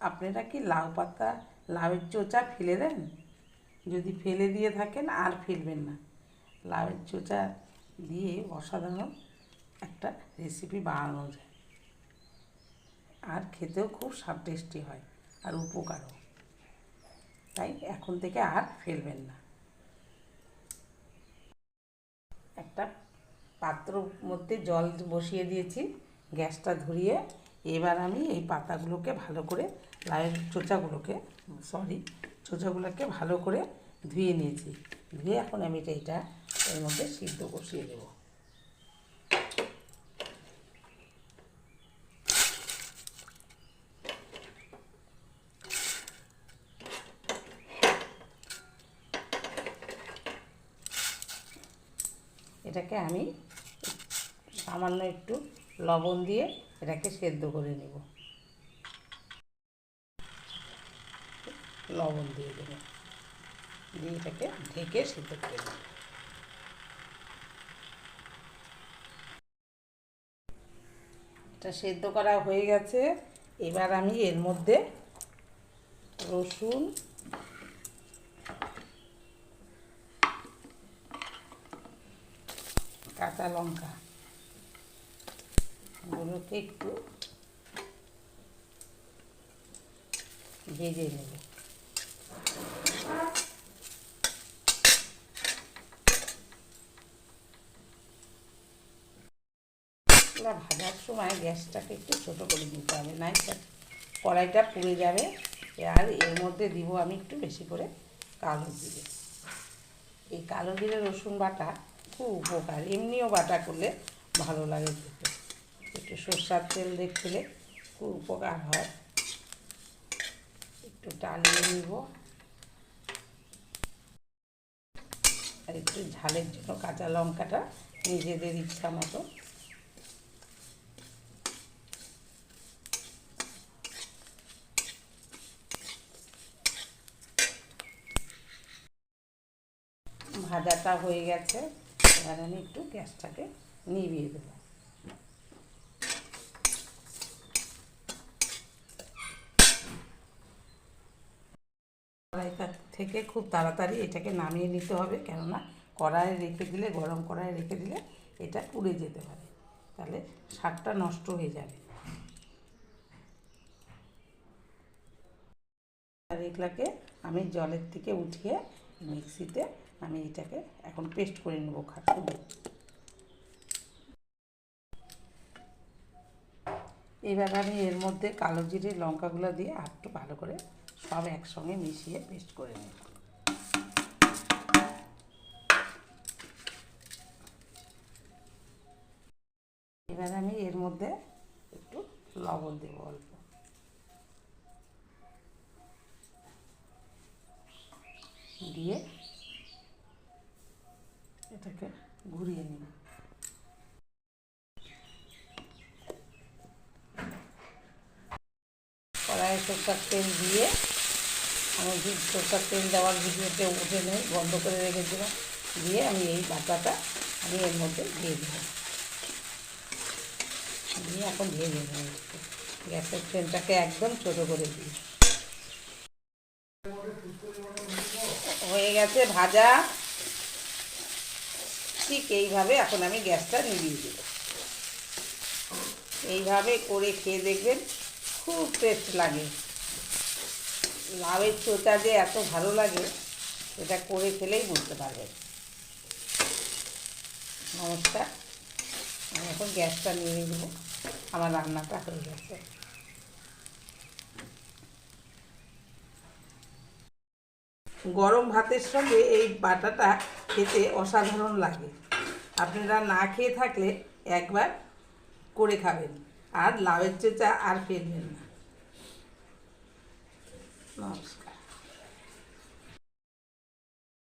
আপনারা কি লাউ পাতা, লাউয়ের চোচা ফেলে দেন? যদি ফেলে দিয়ে থাকেন, আর ফেলবেন না। লাউয়ের চোচা দিয়ে অসাধারণ একটা রেসিপি বানানো যায়। আর খেতেও খুব স্বাদ টেস্টি হয় আর উপকারও। তাই এখন থেকে আর ফেলবেন না। একটা পাত্র মধ্যে জল বসিয়ে দিয়েছি, গ্যাসটা ধরিয়ে এবার আমি এই পাতাগুলোকে ভালো করে লাউয়ের চোচাগুলোকে সরি চোচাগুলোকে ভালো করে ধুয়ে নিয়েছি। ধুয়ে এখন আমি এটা এটা এর মধ্যে সিদ্ধ বসিয়ে দেবো। এটাকে আমি সামান্য একটু লবণ দিয়ে এটাকে সেদ্ধ করে নেব। লবণ দিয়ে দেবো। দিয়ে এটাকে ঢেকে সেদ্ধ করে নেব। এটা সেদ্ধ করা হয়ে গেছে। এবার আমি এর মধ্যে রসুন, কাঁচা লঙ্কা এগুলোকে একটু ভেজে নেব। ভাজার সময় গ্যাসটাকে একটু ছোটো করে দিতে হবে না কড়াইটা পুড়ে যাবে। আর এর মধ্যে দিব আমি একটু বেশি করে কালো জিরে। এই কালো জিরে রসুন বাটা খুব উপকার, এমনিও বাটা করলে ভালো লাগে খেতে। একটু সর্ষার তেল দেখলে খুব উপকার হয়। একটু টালিয়ে নিব। আর একটু ঝালের জন্য কাঁচা লঙ্কাটা নিজেদের ইচ্ছা মতো। ভাজাটা হয়ে গেছে। এবার আমি একটু গ্যাসটাকে নিভিয়ে দেবো কড়াইটা থেকে খুব তাড়াতাড়ি এটাকে নামিয়ে নিতে হবে। কেননা কড়াইয়ে রেখে দিলে, গরম কড়াইয়ে রেখে দিলে এটা পুড়ে যেতে পারে। তাহলে শাকটা নষ্ট হয়ে যাবে। আর এগুলাকে আমি জলের থেকে উঠিয়ে মিক্সিতে আমি এটাকে এখন পেস্ট করে নেব খাটু এবার আমি এর মধ্যে কালো জিরে, লঙ্কাগুলো দিয়ে একটু ভালো করে সব একসঙ্গে মিশিয়ে পেস্ট করে নেব। এবার আমি এর মধ্যে একটু লবণ দেবো অল্প। দিয়ে এটাকে ঘুরিয়ে নিব কড়াইয়ে সরষার তেল দিয়ে আমি সরষার তেল দেওয়ার ভিডিওতে উঠে নেই, বন্ধ করে রেখেছিলাম, দিয়ে আমি এই বাটাটা আমি এর মধ্যে দিয়ে দেব। দিয়ে এখন ভেজে নেব গ্যাসের ফ্লেমটাকে একদম ছোটো করে দিই। হয়ে গেছে ভাজা। ঠিক এইভাবে এখন আমি গ্যাসটা নিভিয়ে দেব। এইভাবে করে খেয়ে দেখবেন খুব টেস্ট লাগে। লাউয়ের চোচা যে এত ভালো লাগে এটা করে খেলেই বুঝতে পারবেন নমস্কার, আমি এখন গ্যাসটা নিয়ে দেবো আমার রান্নাটা হয়ে গেছে। গরম ভাতের সঙ্গে এই বাটাটা খেতে অসাধারণ লাগে। আপনারা না খেয়ে থাকলে একবার করে খাবেন। আর লাউয়ের চোচা আর ফেলবেন না নমস্কার